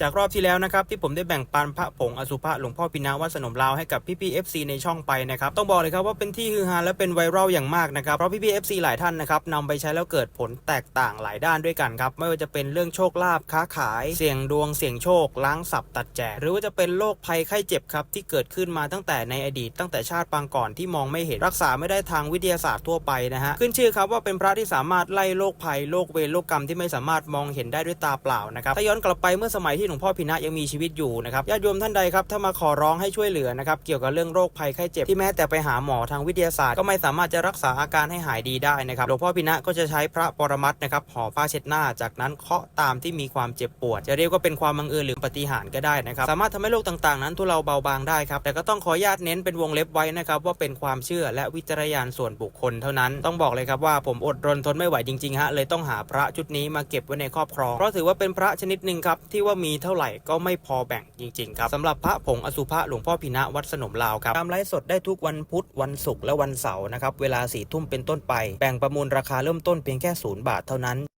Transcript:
จากรอบที่แล้วนะครับที่ผมได้แบ่งปันพระผงอสุภะหลวงพ่อพินาวัดสนมลาวให้กับพี่พี่เอฟซีในช่องไปนะครับต้องบอกเลยครับว่าเป็นที่ฮือฮาและเป็นไวรัลอย่างมากนะครับเพราะพี่พี่เอฟซีหลายท่านนะครับนำไปใช้แล้วเกิดผลแตกต่างหลายด้านด้วยกันครับไม่ว่าจะเป็นเรื่องโชคลาภค้าขาย เสี่ยงดวงเสี่ยงโชคล้างสับตัดแจกหรือว่าจะเป็นโรคภัยไข้เจ็บครับที่เกิดขึ้นมาตั้งแต่ในอดีต ตั้งแต่ชาติปางก่อนที่มองไม่เห็นรักษาไม่ได้ทางวิทยาศาสตร์ทั่วไปนะฮะขึ้นชื่อครับว่าเป็นพระที่สามารถไล่โรคภัยโรคเวรโรคกรรมที่ไม่สามารถมองเห็นได้ด้วยตาเปล่านะครับถ้าย้อนกลับไปเมื่อสมัยที่หลวงพ่อพินะยังมีชีวิตอยู่นะครับญาติโยมท่านใดครับถ้ามาขอร้องให้ช่วยเหลือนะครับเกี่ยวกับเรื่องโรคภัยไข้เจ็บที่แม้แต่ไปหาหมอทางวิทยาศาสตร์ก็ไม่สามารถจะรักษาอาการให้หายดีได้นะครับหลวงพ่อพินะก็จะใช้พระปรมัตถ์นะครับห่อผ้าเช็ดหน้าจากนั้นเคาะตามที่มีความเจ็บปวด จะเรียกว่าเป็นความบังเอิญหรือปฏิหารก็ได้นะครับสามารถทำให้โรคต่างๆ นั้นทุเลาเบาบางได้ครับแต่ก็ต้องขออนุญาตเน้นเป็นวงเล็บไว้นะครับว่าเป็นความเชื่อและวิจารณญาณส่วนบุคคลเท่านั้นต้องบอกเลยครับว่าผมอดรนทนไม่ไหวจริงๆฮะเลยต้องหาพระชุดนี้มาเก็บไว้ในครอบครองเพราะถือว่าเป็นพระชนิดหนึ่งครับที่ว่ามีเท่าไหร่ก็ไม่พอแบ่งจริงๆครับสำหรับพระผงอสุภะหลวงพ่อพินะวัดสนมลาวครับตามไลฟ์สดได้ทุกวันพุธวันศุกร์และวันเสาร์นะครับเวลาสี่ทุ่มเป็นต้นไป แบ่งประมูลราคาเริ่มต้นเพียงแค่ศูนย์บาทเท่านั้น